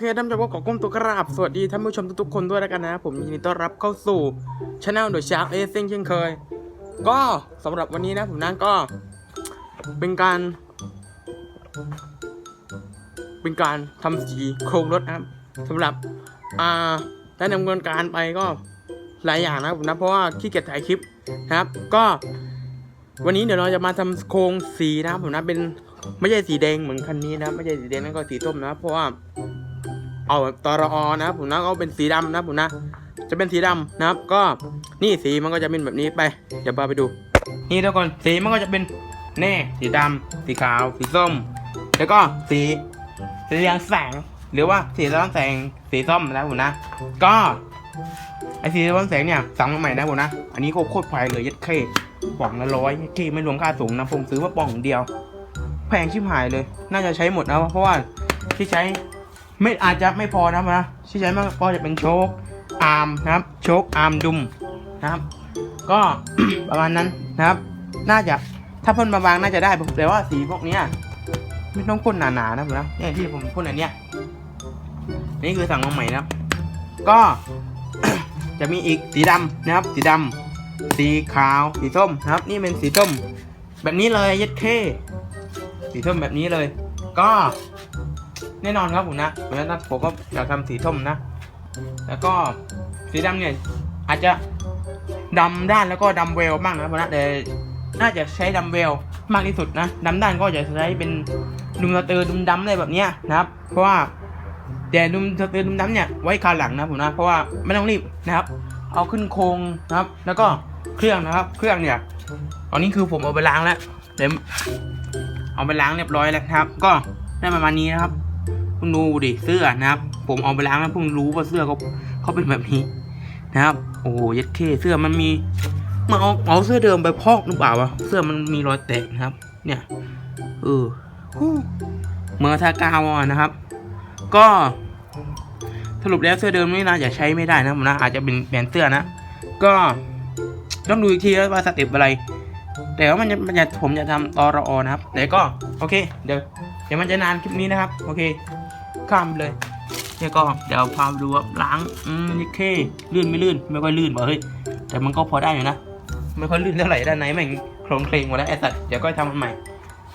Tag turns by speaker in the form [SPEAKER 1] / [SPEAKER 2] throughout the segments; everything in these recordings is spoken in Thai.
[SPEAKER 1] เคท่านผู้ชมก็ขอก้มตัวกราบ สวัสดีท่านผู้ชมทุกๆคนด้วยแล้วกันนะ ผมยินดีต้อนรับเข้าสู่ช anel โดยชาร์เอเซงเช่นเคย ก็สำหรับวันนี้นะผมนั้นก็ เป็นการ เป็นการทำสีโครงรถนะครับสำหรับ อ่าได้ดำเนินการไปก็หลายอย่างนะครับผมนะเพราะว่าขี้เกียจถ่ายคลิปนะครับ ก็วันนี้เดี๋ยวเราจะมาทำโครงสีนะครับผมนะเป็นไม่ใช่สีแดงเหมือนคันนี้นะ ไม่ใช่สีแดงนั่นก็สีส้มนะ เพราะว่า เอาตรอนะครับผมนะก็เป็นสีดำนะผมนะ จะเป็นสีดำนะครับ ก็นี่สีมันก็จะเป็นแบบนี้ไปเดี๋ยวพาไปดู นี่ทุกคนสีมันก็จะเป็นแน่สีดำสีขาว สีส้ม แล้วก็สีสีเหลืองแสงหรือว่าสีสะท้อนแสงสีส้มนะผมนะ ก็ไอสีสะท้อนแสงเนี่ยสั่งมาใหม่นะผมนะ อันนี้โคตรโคตรแพงเลยยัดเคป่องละร้อยยัดเคไม่รวมค่าสูงนะผมซื้อมาป่องเดียว แพงชิบหายเลย น่าจะใช้หมดนะเพราะว่าที่ใช้ ไม่อาจจะไม่พอนะครับนะที่ใช้มากพอจะเป็นโชคอาร์มนะครับ โชคอาร์มดุมนะครับ ก็ประมาณนั้นนะครับ น่าจะถ้าพ่นบางๆน่าจะได้แต่ว่าสีพวกเนี้ยไม่ต้องพ่นหนาๆนะผมนะเนี่ยที่ผมพ่นอันเนี้ยนี่คือสั่งมาใหม่นะครับ ก็จะมีอีกสีดำนะครับ สีดำสีขาวสีส้มนะครับ นี่เป็นสีส้ม แบบนี้เลยยัดเคสีส้มแบบนี้เลย ก็ แน่นอนครับผมนะเพราะฉะนั้นผมก็อยากทำสีส้มนะ แล้วก็สีดำเนี่ยอาจจะดำด้านแล้วก็ดำเวลบ้างนะครับนะแต่น่าจะใช้ดำเวลมากที่สุดนะดำด้านก็จะใช้เป็นดุมสเตอร์ดุมดำอะไรแบบเนี้ยนะครับ เพราะว่าแต่ดุมสเตอร์ดุมดำเนี่ยไว้คาหลังนะผมนะเพราะว่าไม่ต้องรีบนะครับ เอาขึ้นโครงนะครับ แล้วก็เครื่องนะครับ เครื่องเนี่ยตอนนี้คือผมเอาไปล้างแล้วเดี๋ยวเอาไปล้างเรียบร้อยแล้วนะครับ ก็ได้ประมาณนี้นะครับ เพิ่งดูดิเสื้อนะครับ ผมเอาไปล้างแล้วเพิ่งรู้ว่าเสื้อเขาเขาเป็นแบบนี้นะครับ โอ้โหยัดเคเสื้อมันมีมันเอาเอาเสื้อเดิมไปพอกหรือเปล่าวะเสื้อมันมีรอยแตกนะครับ เนี่ยเออเมื่อทากาวอนะครับ ก็สรุปแล้วเสื้อเดิมนี่นะอย่าใช้ไม่ได้นะผมนะอาจจะเป็นแบรนด์เสื้อนะก็ต้องดูอีกทีว่าสเต็ปอะไร แต่ว่ามันจะมันจะผมจะทำตอรอนะครับ แต่ก็โอเค เดี๋ยวเดี๋ยวมันจะนานคลิปนี้นะครับ โอเค ข้ามไปเลยเนี่ยก็เดี๋ยวพาไปดูว่าล้างอืมนี่เคลื่นไม่ลื่น ไม่ค่อยลื่นว่ะเฮ้ยแต่มันก็พอได้อยู่นะไม่ค่อยลื่นเท่าไหร่ด้านในแม่งโครงเคลงหมดแล้วไอ้สัตว์เดี๋ยวก็ทำมันใหม่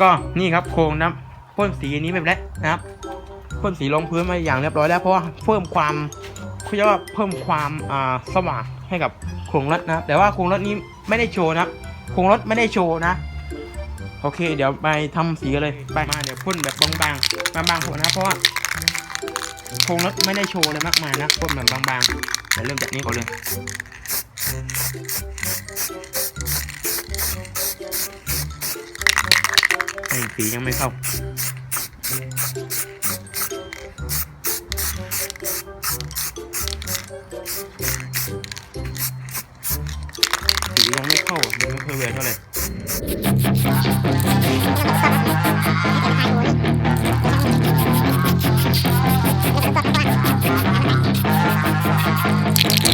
[SPEAKER 1] ก็นี่ครับโครงนะพ่นสีนี้ไปแล้วนะครับพ่นสีลงพื้นมาอย่างเรียบร้อยแล้วเพราะว่าเพิ่มความเขาเรียกว่าเพิ่มความอ่าสว่างให้กับโครงรถนะแต่ว่าโครงรถนี้ไม่ได้โชว์นะโครงรถไม่ได้โชว์นะโอเค เดี๋ยวไปทำสีกันเลยไปมาเดี๋ยวพ่นแบบบางๆบางๆผมนะเพราะว่า ครงรถไม่ได้โชว์อะไรมากมายนะพ่นแบบบางๆเดี๋ยวเริ่มจากนี้ก่อนเลยไอ้สียังไม่เข้าสียังไม่เข้าอะมันไม่เคยเวรเท่าไหร่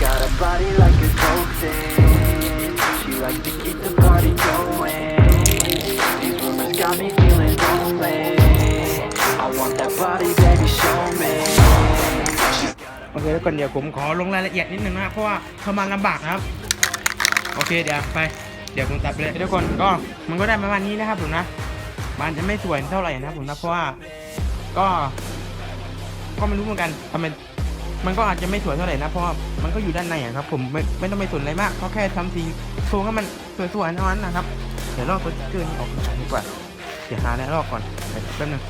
[SPEAKER 2] got a body like a coke thing She likes to keep the party going These rumors got me feeling lonely I want that body, baby, show me
[SPEAKER 1] โอเคแล้วก่อนเดี๋ยวผมขอลงรายละเอียดนิดนึงนะครับเพราะว่าทำมาลำบากนะครับ โอเคเดี๋ยวไป เดี๋ยวผมตัดไปเลยทุกคนก็มันก็ได้ประมาณนี้นะครับผมนะบ้านจะไม่สวยเท่าไหร่นะครับผมนะเพราะว่าก็ก็ไม่รู้เหมือนกันทำไม มันก็อาจจะไม่สวยเท่าไหร่นะเพราะมันก็อยู่ด้านในอะครับ ผมไม่ไม่ต้องไปสนอะไรมากเพราะแค่ทำสีโครงให้มันสวยๆเท่านั้นนะครับ เดี๋ยวลอกตัวเกอร์นี้ออกก่อนดีกว่าเดี๋ยวหาอะไรลอกก่อนแป๊บนึง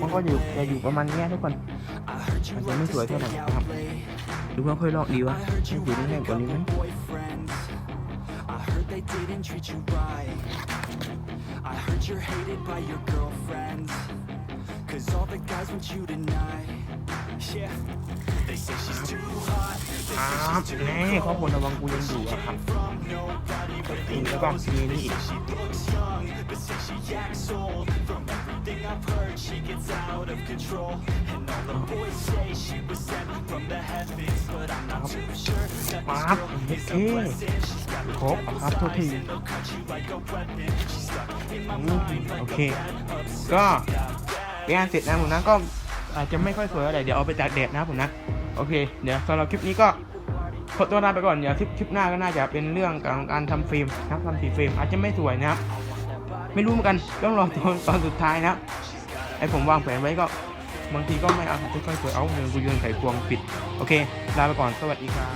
[SPEAKER 1] มันก็อยู่จะอยู่ประมาณเนี้ยทุกคน
[SPEAKER 2] I heard you
[SPEAKER 1] มันจะ
[SPEAKER 2] like
[SPEAKER 1] ไม่
[SPEAKER 2] to
[SPEAKER 1] สวยเท่าไหร่
[SPEAKER 2] stay
[SPEAKER 1] นะครับ
[SPEAKER 2] out late.
[SPEAKER 1] หรือว่าค่อยลอกดีวะ
[SPEAKER 2] I heard
[SPEAKER 1] ให้
[SPEAKER 2] you
[SPEAKER 1] อยู่ได้แค่
[SPEAKER 2] running
[SPEAKER 1] กว่า
[SPEAKER 2] up
[SPEAKER 1] นี้ไหม
[SPEAKER 2] on boyfriends. I heard they didn't treat you right. I heard you're hated by your girlfriends. Cause all the guys want you tonight. Yeah. They say she's too hot.
[SPEAKER 1] ครับแน่ข้อมูลระวังกูยังอยู่อะครับนี่แล้วก็มีนี่อีก
[SPEAKER 2] She looks young, but since she acts old From everything I've heard, she gets out of control And all the boys say she was sent from the heavens But I'm not too sure that
[SPEAKER 1] ป๊า
[SPEAKER 2] this
[SPEAKER 1] บ
[SPEAKER 2] girl
[SPEAKER 1] โอ
[SPEAKER 2] is
[SPEAKER 1] เค
[SPEAKER 2] a blessing She's got
[SPEAKER 1] ครบครับโทษที
[SPEAKER 2] and they'll cut you like a weapon She's stuck in my
[SPEAKER 1] อืม
[SPEAKER 2] mind
[SPEAKER 1] โอ
[SPEAKER 2] like
[SPEAKER 1] เค
[SPEAKER 2] a bad obsession
[SPEAKER 1] ก็งานเสร็จนะผมนะก็อาจจะไม่ค่อยสวยอะไรเดี๋ยวเอาไปตากแดดนะครับผมนะ โอเค เดี๋ยวสำหรับคลิปนี้ก็ขอตัวลาไปก่อนเดี๋ยวคลิปคลิปหน้าก็น่าจะเป็นเรื่องของการทำฟิล์มนะครับทำสีฟิล์มอาจจะไม่สวยนะครับ ไม่รู้เหมือนกันต้องรอตอนตอนสุดท้ายนะไอผมวางแผนไว้ก็บางทีก็ไม่เอาค่อยสวยเอาเงินกูยืนไขควงปิด โอเค ลาไปก่อน สวัสดีครับ